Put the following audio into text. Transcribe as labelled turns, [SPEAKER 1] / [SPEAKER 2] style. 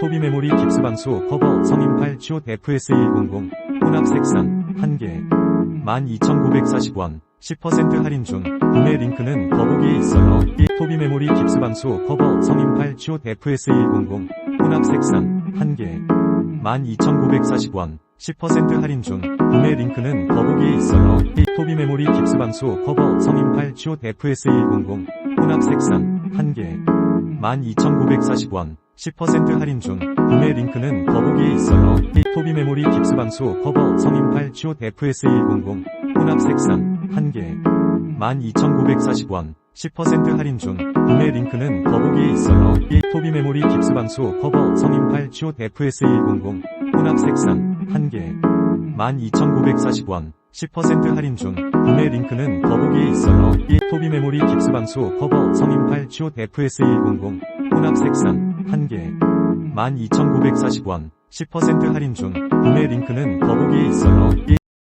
[SPEAKER 1] 1토비 메모리 깁스 반수 커버 성인팔 슛 FS100 혼합 색상 1개. 12,940원. 10% 할인 중. 구매 링크는 더보기에 있어요. 1토비 메모리 깁스 반수 커버 성인팔 슛 FS100 혼합 색상 1개. 12,940원. 10% 할인 중. 구매 링크는 더보기에 있어요. 1토비 메모리 깁스 반수 커버 성인팔 슛 FS100 혼합 색상 1개. 12,940원 10% 할인 중 구매 링크는 더보기에 있어요. 1토비 메모리 깁스 반수 커버 성인팔 슛 FS100 혼합 색상 1개. 12,940원 10% 할인 중 구매 링크는 더보기에 있어요. 1토비 메모리 깁스 반수 커버 성인팔 슛 FS100 혼합 색상 1개. 12,940원 10% 할인 중 구매 링크는 더보기에 있어요. 1 토비 메모리 깁스 반수 커버 성인팔 슛 FS100 혼합 색상 1개. 12,940원. 10% 할인 중 구매 링크는 더보기에 있어요